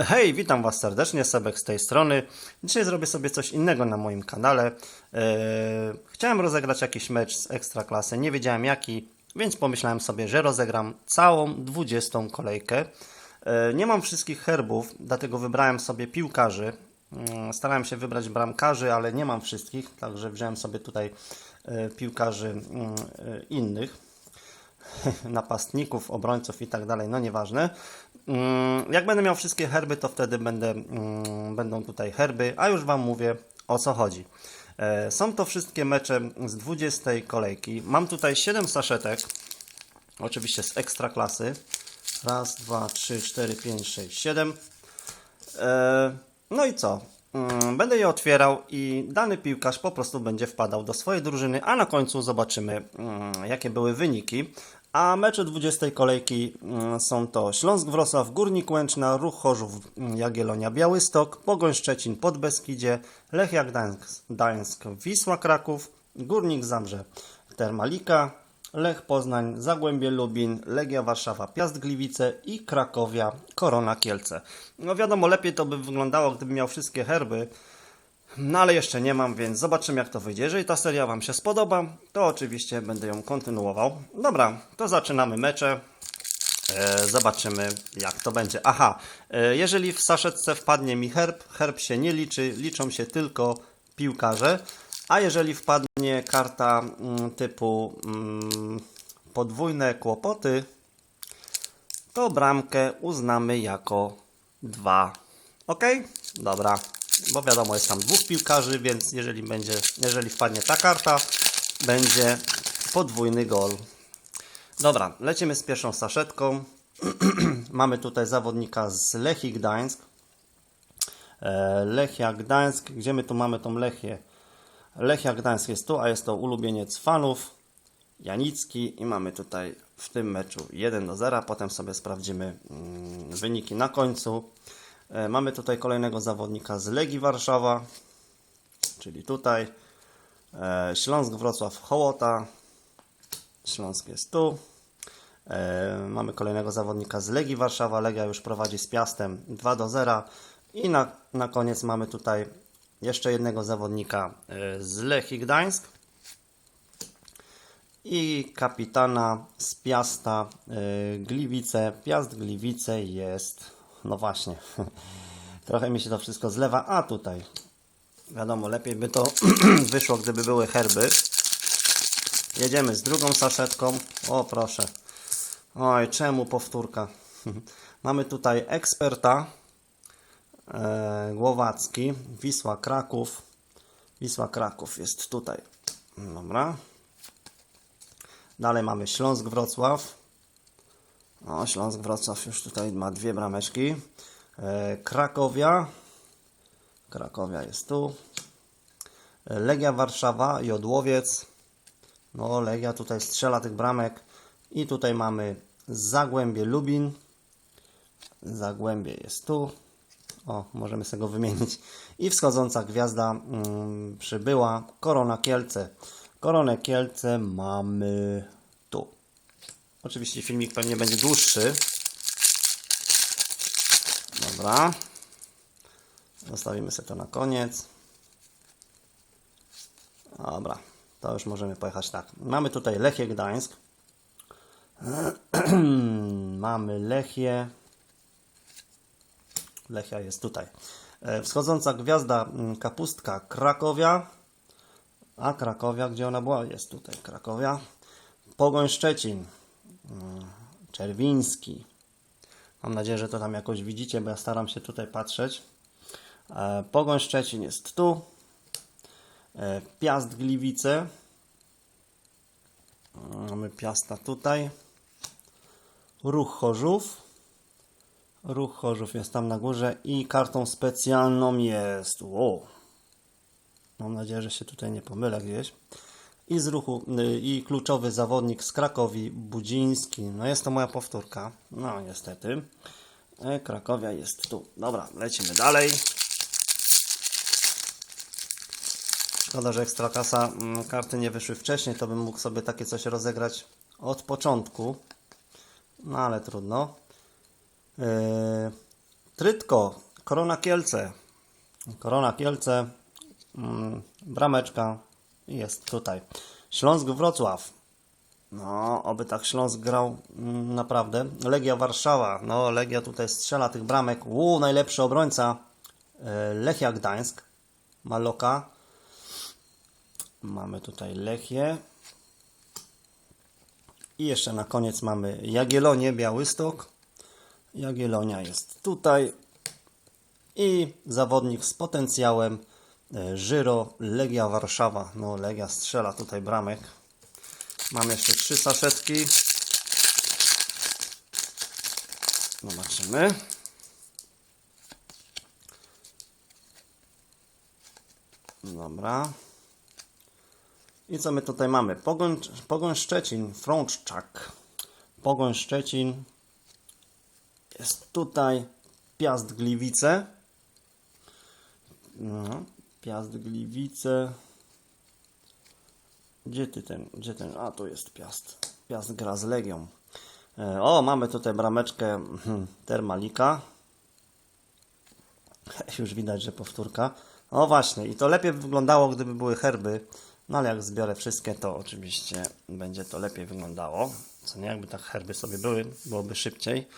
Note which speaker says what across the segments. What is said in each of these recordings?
Speaker 1: Hej, witam Was serdecznie, Sebek z tej strony. Dzisiaj zrobię sobie coś innego na moim kanale. Eee, chciałem rozegrać jakiś mecz z Ekstraklasy, nie wiedziałem jaki, więc pomyślałem sobie, że rozegram całą 20 kolejkę. Eee, nie mam wszystkich herbów, dlatego wybrałem sobie piłkarzy. Mm, Starałem się wybrać bramkarzy, ale nie mam wszystkich, także wziąłem sobie tutaj e, piłkarzy e, innych napastników, obrońców i tak dalej, no nieważne. Mm, Jak będę miał wszystkie herby, to wtedy będę, mm, będą tutaj herby, a już Wam mówię o co chodzi. E, Są to wszystkie mecze z 20 kolejki. Mam tutaj 7 saszetek, oczywiście z ekstra klasy. Raz, dwa, trzy, cztery, pięć, sześć, siedem. E, No i co? Mm, Będę je otwierał i dany piłkarz po prostu będzie wpadał do swojej drużyny, a na końcu zobaczymy, jakie były wyniki. A mecze 20 kolejki mm, są to Śląsk Wrocław, Górnik Łęczna, Ruch Chorzów, mm, Jagiellonia Białystok, Pogoń Szczecin, Podbeskidzie, Lechia Gdańsk, Gdańsk, Wisła Kraków, Górnik Zabrze, Termalika, Lech Poznań, Zagłębie Lubin, Legia Warszawa, Piast Gliwice i Krakowia, Korona Kielce. No wiadomo, lepiej to by wyglądało, gdybym miał wszystkie herby, no ale jeszcze nie mam, więc zobaczymy jak to wyjdzie. Jeżeli ta seria Wam się spodoba, to oczywiście będę ją kontynuował. Dobra, to zaczynamy mecze. E, zobaczymy jak to będzie. Aha, e, jeżeli w saszetce wpadnie mi herb, herb się nie liczy, liczą się tylko piłkarze. A jeżeli wpadnie karta mm, typu mm, podwójne kłopoty, to bramkę uznamy jako dwa. Ok? Dobra. Bo wiadomo, jest tam dwóch piłkarzy, więc jeżeli będzie, jeżeli wpadnie ta karta, będzie podwójny gol. Dobra, lecimy z pierwszą saszetką. Mamy tutaj zawodnika z Lechii Gdańsk. E, Lechia Gdańsk. Gdzie my tu mamy tą Lechię? Lechia Gdańsk jest tu, a jest to ulubieniec fanów. Janicki i mamy tutaj w tym meczu 1 do 0. Potem sobie sprawdzimy mm, wyniki na końcu. E, Mamy tutaj kolejnego zawodnika z Legii Warszawa, czyli tutaj. E, Śląsk Wrocław Hołota. Śląsk jest tu. E, Mamy kolejnego zawodnika z Legii Warszawa. Legia już prowadzi z Piastem 2 do 0. I na, na koniec mamy tutaj jeszcze jednego zawodnika z Lechii Gdańsk i kapitana z Piasta Gliwice. Piast Gliwice jest, no właśnie, trochę mi się to wszystko zlewa, a tutaj, wiadomo, lepiej by to wyszło, gdyby były herby. Jedziemy z drugą saszetką, o proszę, oj, czemu powtórka? Mamy tutaj eksperta, e, Głowacki, Wisła Kraków, Wisła Kraków jest tutaj, dobra. Dalej mamy Śląsk Wrocław. O, Śląsk Wrocław już tutaj ma dwie brameczki. E, Krakowia. Krakowia jest tu. Legia Warszawa, Jodłowiec. No, Legia tutaj strzela tych bramek. I tutaj mamy Zagłębie Lubin. Zagłębie jest tu. O, możemy sobie go wymienić. I wschodząca gwiazda mm, przybyła. Korona Kielce. Koronę Kielce mamy. Oczywiście filmik pewnie będzie dłuższy. Dobra. Zostawimy sobie to na koniec. Dobra, to już możemy pojechać tak. Mamy tutaj Lechię Gdańsk. mamy Lechię. Lechia jest tutaj. E, Wschodząca gwiazda mm, Kapustka Krakowia. A Krakowia, gdzie ona była? Jest tutaj Krakowia. Pogoń Szczecin. Mm, Czerwiński. Mam nadzieję, że to tam jakoś widzicie, bo ja staram się tutaj patrzeć. E, Pogoń Szczecin jest tu. E, Piast Gliwice. Mm, Mamy Piasta tutaj. Ruch Chorzów. Ruch Chorzów jest tam na górze i kartą specjalną jest. Wow. Mam nadzieję, że się tutaj nie pomylę gdzieś. I z ruchu, y, i kluczowy zawodnik z Krakowi, Budziński. No jest to moja powtórka. No niestety. E, Krakowia jest tu. Dobra, lecimy dalej. Szkoda, że Ekstrakasa mm, karty nie wyszły wcześniej, to bym mógł sobie takie coś rozegrać od początku. No ale trudno. Yy, Trytko, Korona Kielce. Korona Kielce, mm, brameczka jest tutaj. Śląsk Wrocław. No, oby tak Śląsk grał mm, naprawdę. Legia Warszawa. No, Legia tutaj strzela tych bramek. Uuu, najlepszy obrońca. E, Lechia Gdańsk. Maloka. Mamy tutaj Lechię. I jeszcze na koniec mamy Jagiellonię Białystok. Jagiellonia jest tutaj. I zawodnik z potencjałem Żyro Legia Warszawa. No, Legia strzela tutaj bramek. Mam jeszcze trzy saszetki. Zobaczymy. Dobra. I co my tutaj mamy? Pogoń, Pogoń Szczecin, Frączczak. Pogoń Szczecin. Jest tutaj Piast Gliwice. No, Piast Gliwice. Gdzie ty ten, gdzie ten? A, tu jest Piast. Piast gra z Legią. E, O, mamy tutaj brameczkę hmm, Termalika. Już widać, że powtórka. O właśnie, i to lepiej by wyglądało, gdyby były herby. No ale jak zbiorę wszystkie, to oczywiście będzie to lepiej wyglądało. Co nie, jakby tak herby sobie były, byłoby szybciej.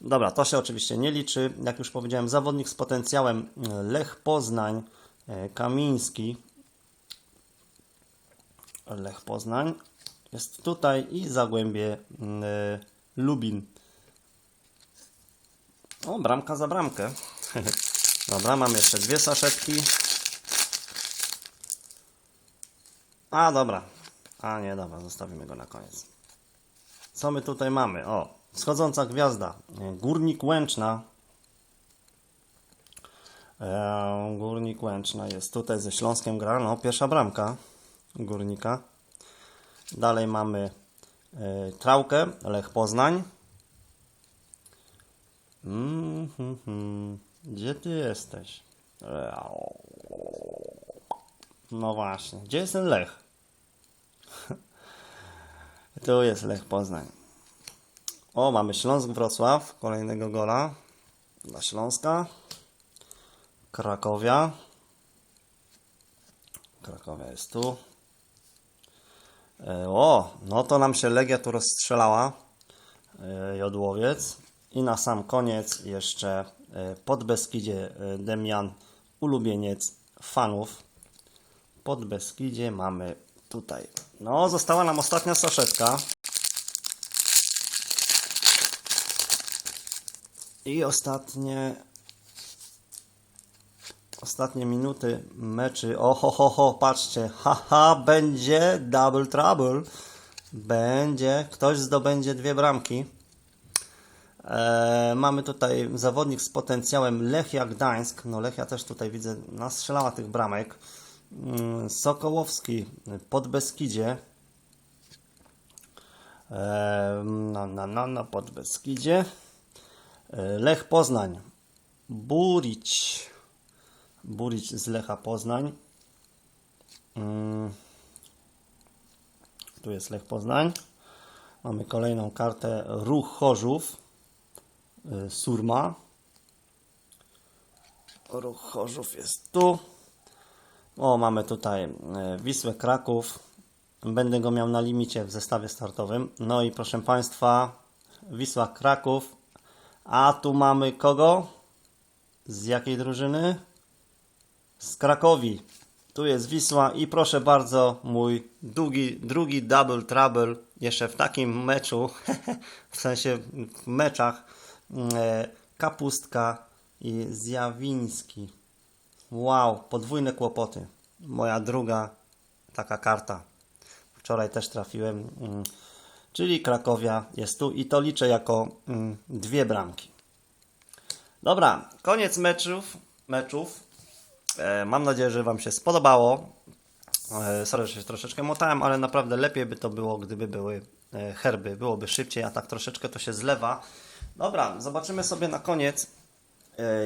Speaker 1: Dobra, to się oczywiście nie liczy. Jak już powiedziałem, zawodnik z potencjałem e, Lech Poznań, Kamiński. Lech Poznań jest tutaj i Zagłębie mm, e, Lubin. O, bramka za bramkę. Dobra, mam jeszcze dwie saszetki. A, dobra. A, nie, dobra, zostawimy go na koniec. Co my tutaj mamy? O, wschodząca gwiazda. E, Górnik Łęczna. E, Górnik Łęczna jest tutaj ze Śląskiem gra. No, pierwsza bramka Górnika. Dalej mamy e, Trałkę, Lech Poznań. Gdzie ty jesteś? No właśnie. Gdzie jest ten Lech? tu jest Lech Poznań. O, mamy Śląsk Wrocław. Kolejnego gola dla Śląska. Krakowia. Krakowia jest tu. E, O, no to nam się Legia tu rozstrzelała. E, Jodłowiec. I na sam koniec jeszcze e, pod Beskidzie Demian, ulubieniec fanów. Pod Beskidzie mamy tutaj. No, została nam ostatnia saszetka. I ostatnie ostatnie minuty meczy. O ho, ho, patrzcie. Haha, będzie double trouble. Będzie. Ktoś zdobędzie dwie bramki. E, mamy tutaj zawodnik z potencjałem Lechia Gdańsk. No Lechia też tutaj widzę nastrzelała tych bramek. Mm, Sokołowski pod Beskidzie. E, na, na, na, na pod Beskidzie. E, Lech Poznań. Burić. Burić z Lecha Poznań. Mm. Tu jest Lech Poznań. Mamy kolejną kartę Ruch Chorzów. y, Surma. Ruch Chorzów jest tu. O, mamy tutaj y, Wisłę Kraków. Będę go miał na limicie w zestawie startowym. No i proszę Państwa, Wisła Kraków. A tu mamy kogo? Z jakiej drużyny? Z Krakowi. Tu jest Wisła i proszę bardzo, mój długi, drugi double trouble jeszcze w takim meczu, w sensie w meczach e, Kapustka i Zjawiński. Wow, podwójne kłopoty. Moja druga taka karta. Wczoraj też trafiłem. mm, Czyli Krakowia jest tu i to liczę jako mm, dwie bramki. Dobra, koniec meczów. meczów. E, Mam nadzieję, że Wam się spodobało. E, Sorry, że się troszeczkę motałem, ale naprawdę lepiej by to było, gdyby były e, herby. Byłoby szybciej, a tak troszeczkę to się zlewa. Dobra, zobaczymy sobie na koniec,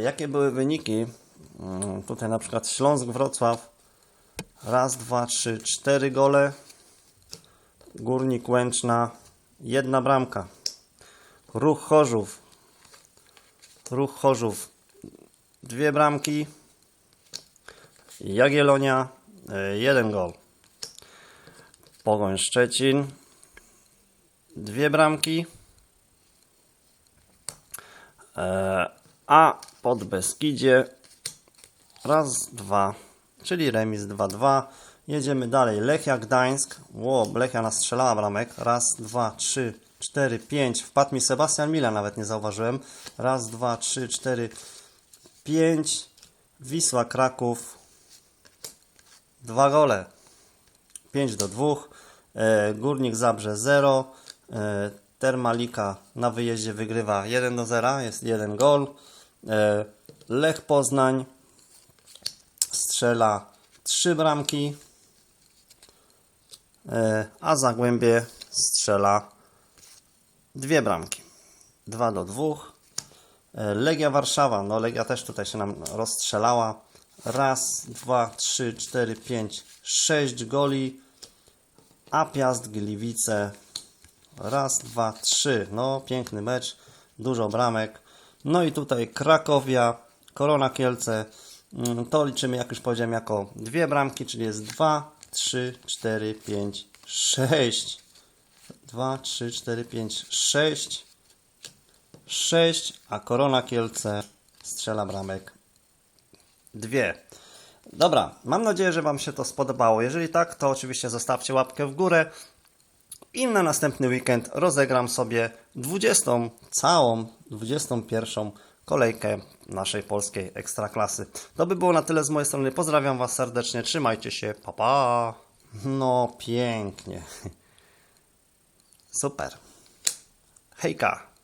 Speaker 1: jakie były wyniki. Mm, Tutaj na przykład Śląsk Wrocław. Raz, dwa, trzy, cztery gole. Górnik Łęczna. Jedna bramka. Ruch Chorzów. Ruch Chorzów dwie bramki. Jagiellonia e, jeden gol. Pogoń Szczecin dwie bramki. E, A pod Beskidzie raz, dwa, czyli remis 2-2. Jedziemy dalej. Lechia Gdańsk. Ło, Lechia nastrzelała bramek. Raz, dwa, trzy, cztery, pięć. Wpadł mi Sebastian Mila, nawet nie zauważyłem. Raz, dwa, trzy, cztery, pięć. Wisła Kraków. Dwa gole. 5 do 2. E, Górnik Zabrze 0. E, Termalika na wyjeździe wygrywa 1 do 0. Jest jeden gol. E, Lech Poznań strzela 3 bramki. A Zagłębie strzela dwie bramki. 2 do 2. E, Legia Warszawa, no Legia też tutaj się nam rozstrzelała. Raz, dwa, trzy, cztery, pięć, sześć goli. A Piast Gliwice. Raz, dwa, trzy. No, piękny mecz. Dużo bramek. No i tutaj Krakowia, Korona Kielce. Mm, To liczymy, jak już powiedziałem, jako dwie bramki, czyli jest dwa, trzy, cztery, pięć, sześć. Dwa, trzy, cztery, pięć, sześć. 6, a Korona Kielce strzela bramek dwie. Dobra, mam nadzieję, że Wam się to spodobało. Jeżeli tak, to oczywiście zostawcie łapkę w górę. I na następny weekend rozegram sobie 20, całą 21 kolejkę naszej polskiej ekstraklasy. To by było na tyle z mojej strony. Pozdrawiam Was serdecznie, trzymajcie się, pa pa. No pięknie. Super. Hejka.